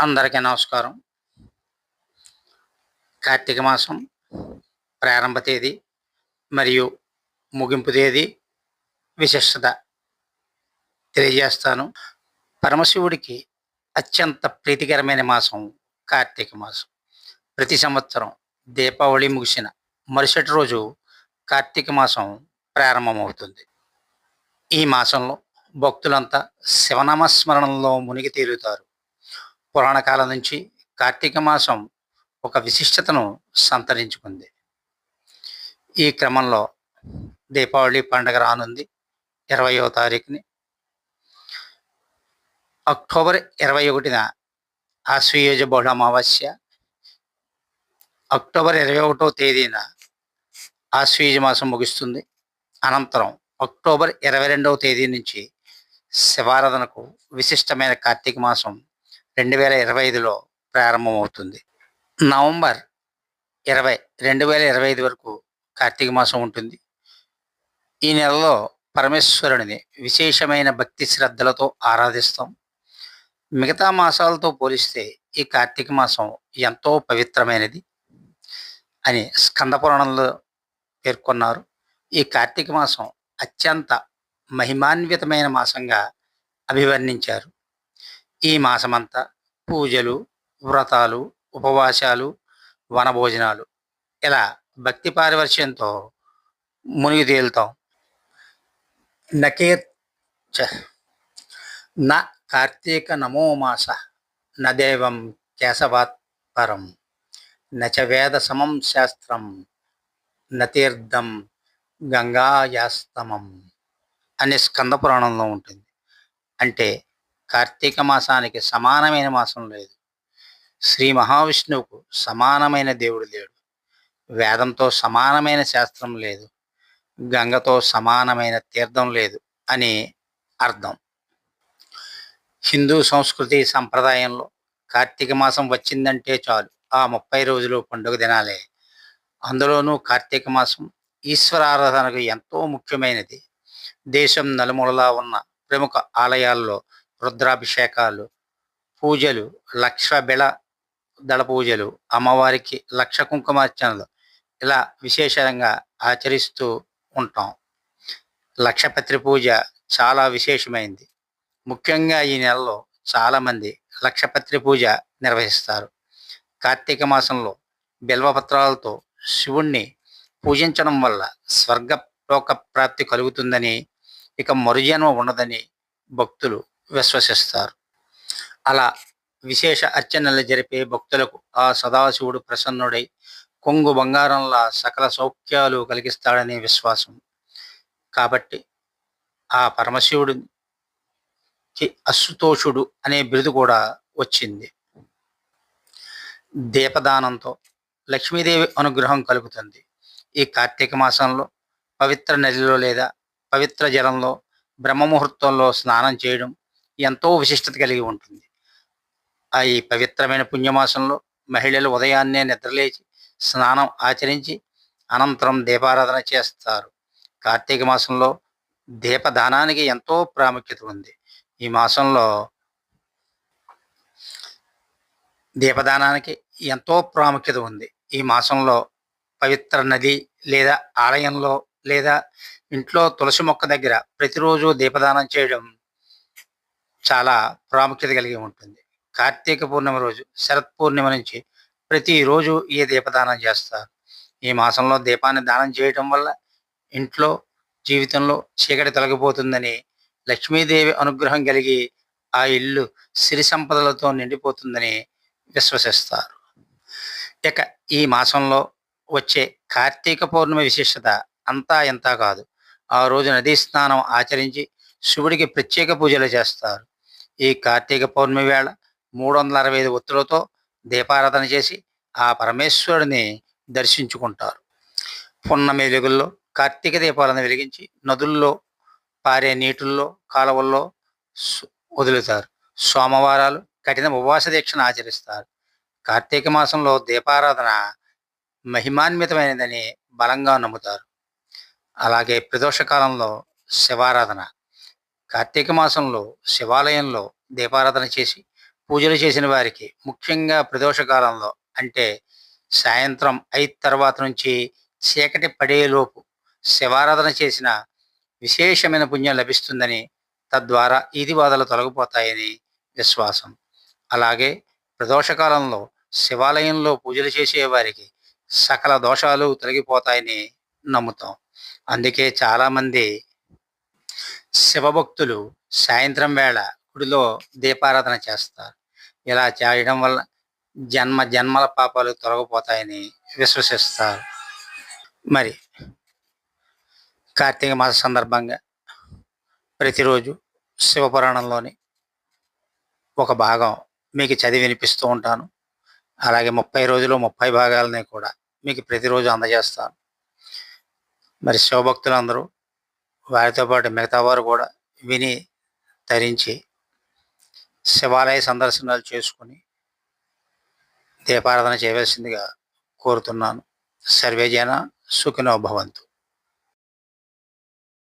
అందరికీ నమస్కారం. కార్తీక మాసం ప్రారంభ తేదీ మరియు ముగింపు తేదీ విశిష్టత తెలియజేస్తాను. పరమశివుడికి అత్యంత ప్రీతికరమైన మాసం కార్తీక మాసం. ప్రతి సంవత్సరం దీపావళి ముగిసిన మరుసటి రోజు కార్తీక మాసం ప్రారంభమవుతుంది. ఈ మాసంలో భక్తులంతా శివనామస్మరణంలో మునిగి తేలుతారు పురాణ కాలం నుంచి కార్తీక మాసం ఒక విశిష్టతను సంతరించుకుంది. ఈ క్రమంలో దీపావళి పండుగ రానుంది. ఇరవయో తారీఖుని. అక్టోబర్ ఇరవై ఒకటిన ఆశ్వయుజ బహుళ అమావాస్య. అక్టోబర్ ఇరవై ఒకటో తేదీన ఆశ్వయుజ మాసం ముగుస్తుంది. అనంతరం అక్టోబర్ ఇరవై రెండవ తేదీ నుంచి శివారాధనకు విశిష్టమైన కార్తీక మాసం రెండు వేల ఇరవై ఐదులో ప్రారంభమవుతుంది. నవంబర్ ఇరవై రెండు వేల ఇరవై ఐదు వరకు కార్తీక మాసం ఉంటుంది. ఈ నెలలో పరమేశ్వరుడిని విశేషమైన భక్తి శ్రద్ధలతో ఆరాధిస్తాం. మిగతా మాసాలతో పోలిస్తే ఈ కార్తీక మాసం ఎంతో పవిత్రమైనది అని స్కందపురాణంలో పేర్కొన్నారు. ఈ కార్తీక మాసం అత్యంత మహిమాన్వితమైన మాసంగా అభివర్ణించారు. ఈ మాసమంతా పూజలు వ్రతాలు ఉపవాసాలు వనభోజనాలు ఇలా భక్తి పారివర్శ్యంతో మునిగి తేలుతాం నకేర్ చ న కార్తీక నమో మాస న దేవం కేశవాత్ పరం నచ వేద సమం శాస్త్రం నతీర్థం గంగాయాస్తమం అనే స్కంద పురాణంలో ఉంటుంది. అంటే కార్తీక మాసానికి సమానమైన మాసం లేదు. శ్రీ మహావిష్ణువుకు సమానమైన దేవుడు లేడు. వేదంతో సమానమైన శాస్త్రం లేదు. గంగతో సమానమైన తీర్థం లేదు అని అర్థం. హిందూ సంస్కృతి సంప్రదాయంలో కార్తీక మాసం వచ్చిందంటే చాలు. ఆ ముప్పై రోజులు పండుగ దినాలే. అందులోనూ కార్తీక మాసం ఈశ్వర ఆరాధనకు ఎంతో ముఖ్యమైనది. దేశం నలుమూలలా ఉన్న ప్రముఖ ఆలయాల్లో రుద్రాభిషేకాలు పూజలు లక్ష బిళ దళ పూజలు అమ్మవారికి లక్ష కుంకుమార్చనలు ఇలా విశేషంగా ఆచరిస్తూ ఉంటాం. లక్షపత్రి పూజ చాలా విశేషమైంది. ముఖ్యంగా ఈ నెలలో చాలామంది లక్షపత్రి పూజ నిర్వహిస్తారు. కార్తీక మాసంలో బిల్వపత్రాలతో శివుణ్ణి పూజించడం వల్ల స్వర్గలోక ప్రాప్తి కలుగుతుందని ఇక మరుజన్మ ఉండదని భక్తులు విశ్వసిస్తారు. అలా విశేష అర్చనలు జరిపే భక్తులకు ఆ సదాశివుడు ప్రసన్నుడై కొంగు బంగారంలా సకల సౌఖ్యాలు కలిగిస్తాడనే విశ్వాసం. కాబట్టి ఆ పరమశివుడికి అశుతోషుడు అనే బిరుదు కూడా వచ్చింది. దీపదానంతో లక్ష్మీదేవి అనుగ్రహం కలుగుతుంది. ఈ కార్తీక మాసంలో పవిత్ర నదిలో లేదా పవిత్ర జలంలో బ్రహ్మముహూర్తంలో స్నానం చేయడం ఎంతో విశిష్టత కలిగి ఉంటుంది. ఆ ఈ పవిత్రమైన పుణ్యమాసంలో మహిళలు ఉదయాన్నే నిద్రలేచి స్నానం ఆచరించి అనంతరం దీపారాధన చేస్తారు. కార్తీక మాసంలో దీపదానానికి ఎంతో ప్రాముఖ్యత ఉంది. ఈ మాసంలో దీపదానానికి ఎంతో ప్రాముఖ్యత ఉంది. ఈ మాసంలో పవిత్ర నది లేదా ఆలయంలో లేదా ఇంట్లో తులసి మొక్క దగ్గర ప్రతిరోజు దీపదానం చేయడం చాలా ప్రాముఖ్యత కలిగి ఉంటుంది. కార్తీక పూర్ణిమ రోజు శరత్ పూర్ణిమ నుంచి ప్రతిరోజు ఈ దీపదానం చేస్తారు. ఈ మాసంలో దీపాన్ని దానం చేయటం వల్ల ఇంట్లో జీవితంలో చీకటి తొలగిపోతుందని లక్ష్మీదేవి అనుగ్రహం కలిగి ఆ ఇల్లు సిరి సంపదలతో నిండిపోతుందని విశ్వసిస్తారు. ఇక ఈ మాసంలో వచ్చే కార్తీక పౌర్ణమి విశిష్టత అంతా ఇంతా కాదు. ఆ రోజు నదీ స్నానం ఆచరించి శివుడికి ప్రత్యేక పూజలు చేస్తారు. ఈ కార్తీక పౌర్ణమి వేళ మూడు వందల అరవై ఐదు ఒత్తులతో దీపారాధన చేసి ఆ పరమేశ్వరుడిని దర్శించుకుంటారు. పున్నమి వెలుగుల్లో కార్తీక దీపాలను వెలిగించి నదుల్లో పారే నీటిల్లో కాలువల్లో వదులుతారు. సోమవారాలు కఠిన ఉపవాస దీక్షను ఆచరిస్తారు. కార్తీక మాసంలో దీపారాధన మహిమాన్వితమైనదని బలంగా నమ్ముతారు. అలాగే ప్రదోష కాలంలో శివారాధన కార్తీక మాసంలో శివాలయంలో దీపారాధన చేసి పూజలు చేసిన వారికి ముఖ్యంగా ప్రదోష కాలంలో అంటే సాయంత్రం ఐదు తర్వాత నుంచి చీకటి పడేలోపు శివారాధన చేసిన విశేషమైన పుణ్యం లభిస్తుందని తద్వారా ఈది బాధలు తొలగిపోతాయని విశ్వాసం. అలాగే ప్రదోషకాలంలో శివాలయంలో పూజలు చేసేవారికి సకల దోషాలు తొలగిపోతాయని నమ్ముతాం. అందుకే చాలామంది శివభక్తులు సాయంత్రం వేళ గుడిలో దీపారాధన చేస్తారు. ఇలా చేయడం వల్ల జన్మ జన్మల పాపాలు తొలగిపోతాయని విశ్వసిస్తారు. మరి కార్తీక మాస సందర్భంగా ప్రతిరోజు శివపురాణంలోని ఒక భాగం మీకు చదివి వినిపిస్తూ ఉంటాను. అలాగే ముప్పై రోజులు ముప్పై భాగాలని కూడా మీకు ప్రతిరోజు అందజేస్తాను. మరి శివభక్తులందరూ వారితో పాటు మిగతా వారు కూడా విని ధరించి శివాలయ సందర్శనాలు చేసుకుని దీపారాధన చేయవలసిందిగా కోరుతున్నాను. సర్వేజన సుఖినో భవంతు.